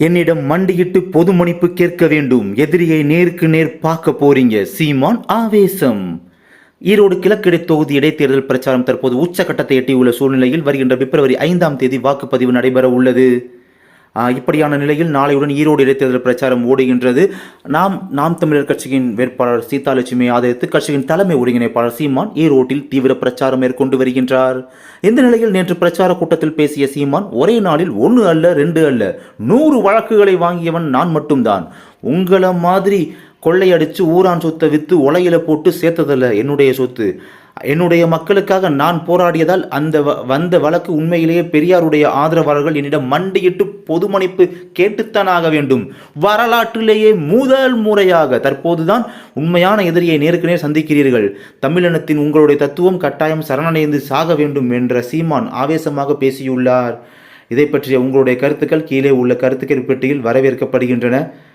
என்னிடம் மண்டியிட்டு பொது மன்னிப்பு கேட்க வேண்டும். எதிரியை நேருக்கு நேர் பார்க்க போறீங்க சீமான் ஆவேசம். ஈரோடு கிழக்கிடை தொகுதி இடைத்தேர்தல் பிரச்சாரம் தற்போது உச்சகட்டத்தை எட்டியுள்ள சூழ்நிலையில் வருகின்ற பிப்ரவரி ஐந்தாம் தேதி வாக்குப்பதிவு நடைபெற உள்ளது இப்படியான நிலையில் நாளையுடன் ஈரோடு இடைத்தேர்தல் பிரச்சாரம் ஓடுகின்றது. நாம் நாம் தமிழர் கட்சியின் வேட்பாளர் சீதாலட்சுமி ஆதரித்து கட்சியின் தலைமை ஒருங்கிணைப்பாளர் சீமான் ஈரோட்டில் தீவிர பிரச்சாரம் மேற்கொண்டு வருகின்றார். இந்த நிலையில் நேற்று பிரச்சார கூட்டத்தில் பேசிய சீமான் ஒரே நாளில் ஒன்று அல்ல ரெண்டு அல்ல நூறு வழக்குகளை வாங்கியவன் நான் மட்டும்தான். உங்களை மாதிரி கொள்ளையடித்து ஊரான் சொத்தை விற்று உலையில போட்டு சேர்த்ததல்ல என்னுடைய சொத்து. என்னுடைய மக்களுக்காக நான் போராடியதால் அந்த வ- வந்த வழக்கு உண்மையிலேயே பெரியாருடைய ஆதரவாளர்கள் என்னிடம் மண்டியிட்டு பொது மன்னிப்பு கேட்டுத்தான் ஆக வேண்டும். வரலாற்றிலேயே முதல் முறையாக தற்போதுதான் உண்மையான எதிரியை நேருக்கு நேர் சந்திக்கிறீர்கள். தமிழினத்தின் உங்களுடைய தத்துவம் கட்டாயம் சரணடைந்து சாக வேண்டும் என்ற சீமான் ஆவேசமாக பேசியுள்ளார். இதை பற்றிய உங்களுடைய கருத்துக்கள் கீழே உள்ள கருத்துக்கள் பெட்டியில் வரவேற்கப்படுகின்றன.